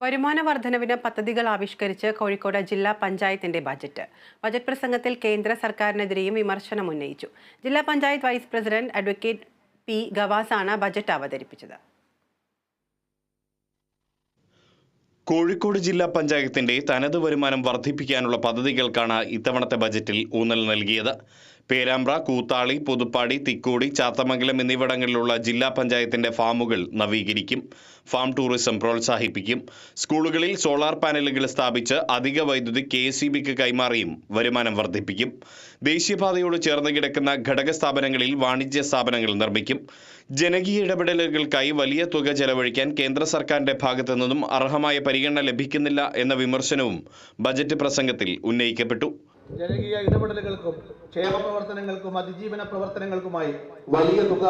വരുമാന വർധനവിന് പദ്ധതികൾ ആവിഷ്കരിച്ച് കോഴിക്കോട് ജില്ലാ പഞ്ചായത്തിന്റെ ബജറ്റ്. ബജറ്റ് പ്രസംഗത്തിൽ കേന്ദ്ര സർക്കാരിനെതിരെയും വിമർശനം ഉന്നയിച്ചു. ജില്ലാ panchayat vice president advocate P ഗവാസാണ് budget അവതരിപ്പിച്ചത്. കോഴിക്കോട് ജില്ലാ പഞ്ചായത്തിന്റെ തനത് വരുമാനം വർദ്ധിപ്പിക്കാനുള്ള പദ്ധതികൾക്കാണ് ഇത്തവണത്തെ ബജറ്റിൽ ഊന്നൽ നൽകിയത്. പേരാമ്പ്ര കൂത്താളി പുതുപ്പാടി തിക്കോടി ചാത്തമംഗലം എന്നിവിടങ്ങളിലുള്ള ജില്ലാ പഞ്ചായത്തിന്റെ ഫാമുകൾ നവീകരിക്കും. ഫാം ടൂറിസം പ്രോത്സാഹിപ്പിക്കും. സ്കൂളുകളിൽ സോളാർ പാനലുകൾ സ്ഥാപിച്ച് അധിക വൈദ്യുതി കെ കൈമാറിയും വരുമാനം വർദ്ധിപ്പിക്കും. ദേശീയപാതയോട് ചേർന്ന് കിടക്കുന്ന ഘടക സ്ഥാപനങ്ങളിൽ വാണിജ്യ സ്ഥാപനങ്ങൾ നിർമ്മിക്കും. ജനകീയ ഇടപെടലുകൾക്കായി വലിയ തുക ചെലവഴിക്കാൻ കേന്ദ്ര സർക്കാരിന്റെ ഭാഗത്തു നിന്നും അർഹമായ പരിഗണന ലഭിക്കുന്നില്ല എന്ന വിമർശനവും ബജറ്റ് പ്രസംഗത്തിൽ ഉന്നയിക്കപ്പെട്ടു. ജനകീയ ഇടപെടലുകൾക്കും ക്ഷേമ പ്രവർത്തനങ്ങൾക്കും അതിജീവന പ്രവർത്തനങ്ങൾക്കുമായി വലിയ തുക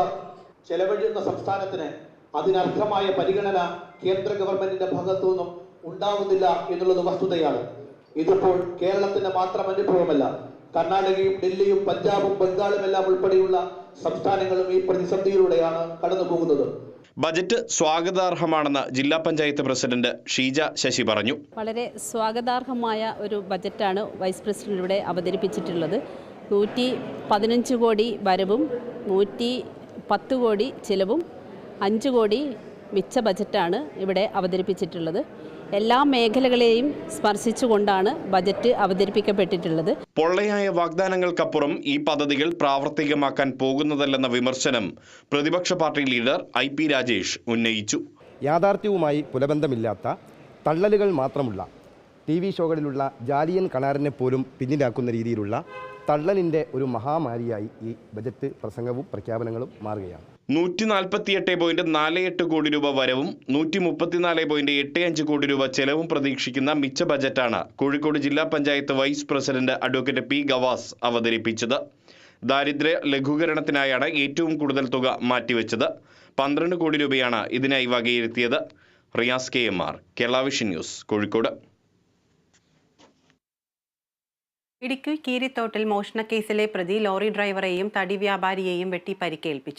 ചെലവഴിയുന്ന സംസ്ഥാനത്തിന് അതിനർഹമായ പരിഗണന കേന്ദ്ര ഗവൺമെന്റിന്റെ ഭാഗത്തു നിന്നും ഉണ്ടാവുന്നില്ല എന്നുള്ളത് വസ്തുതയാണ്. ഇതിപ്പോൾ കേരളത്തിന്റെ മാത്രം അനുഭവമല്ല കർണാടകയും ഡൽഹിയും പഞ്ചാബും ബംഗാളും എല്ലാം ഉൾപ്പെടെയുള്ള സംസ്ഥാനങ്ങളും ഈ പ്രതിസന്ധിയിലൂടെയാണ് കടന്നു പോകുന്നത് ബജറ്റ് സ്വാഗതാർഹമാണെന്ന് ജില്ലാ പഞ്ചായത്ത് പ്രസിഡന്റ് ഷീജ ശശി പറഞ്ഞു. വളരെ സ്വാഗതാർഹമായ ഒരു ബജറ്റാണ് വൈസ് പ്രസിഡന്റ് ഇവിടെ അവതരിപ്പിച്ചിട്ടുള്ളത്. നൂറ്റി പതിനഞ്ച് കോടി വരവും നൂറ്റി പത്ത് കോടി ചിലവും അഞ്ച് കോടി മിച്ച ബജറ്റാണ് ഇവിടെ അവതരിപ്പിച്ചിട്ടുള്ളത്. എല്ലാ മേഖലകളെയും സ്പർശിച്ചുകൊണ്ടാണ് ബജറ്റ് അവതരിപ്പിക്കപ്പെട്ടിട്ടുള്ളത്. പൊള്ളയായ വാഗ്ദാനങ്ങൾക്കപ്പുറം ഈ പദ്ധതികൾ പ്രാവർത്തികമാക്കാൻ പോകുന്നതല്ലെന്ന വിമർശനം പ്രതിപക്ഷ party leader I P Rajesh ഉന്നയിച്ചു. യാഥാർത്ഥ്യവുമായി പുലബന്ധമില്ലാത്ത തള്ളലുകൾ മാത്രമുള്ള ടി വി ഷോകളിലുള്ള ജാലിയൻ കണാറിനെ പോലും പിന്നിലാക്കുന്ന രീതിയിലുള്ള തള്ളലിന്റെ ഒരു മഹാമാരിയായി ഈ ബജറ്റ് പ്രസംഗവും പ്രഖ്യാപനങ്ങളും മാറുകയാണ്. നൂറ്റി നാൽപ്പത്തിയെട്ട് പോയിന്റ് നാല് എട്ട് കോടി രൂപ വരവും നൂറ്റി മുപ്പത്തിനാല് പോയിന്റ് എട്ട് അഞ്ച് കോടി രൂപ ചെലവും പ്രതീക്ഷിക്കുന്ന മിച്ച ബജറ്റാണ് കോഴിക്കോട് ജില്ലാ panchayat vice president advocate P Gavas അവതരിപ്പിച്ചത്. ദാരിദ്ര്യ ലഘൂകരണത്തിനായാണ് ഏറ്റവും കൂടുതൽ തുക മാറ്റിവെച്ചത്. പന്ത്രണ്ട് കോടി രൂപയാണ് ഇതിനായി വകയിരുത്തിയത്. Riyas K M R Kerala Vision News Kozhikode. Idukki കീരിത്തോട്ടിൽ മോഷണക്കേസിലെ പ്രതി ലോറി ഡ്രൈവറെയും തടി വ്യാപാരിയെയും വെട്ടി പരിക്കേൽപ്പിച്ചു.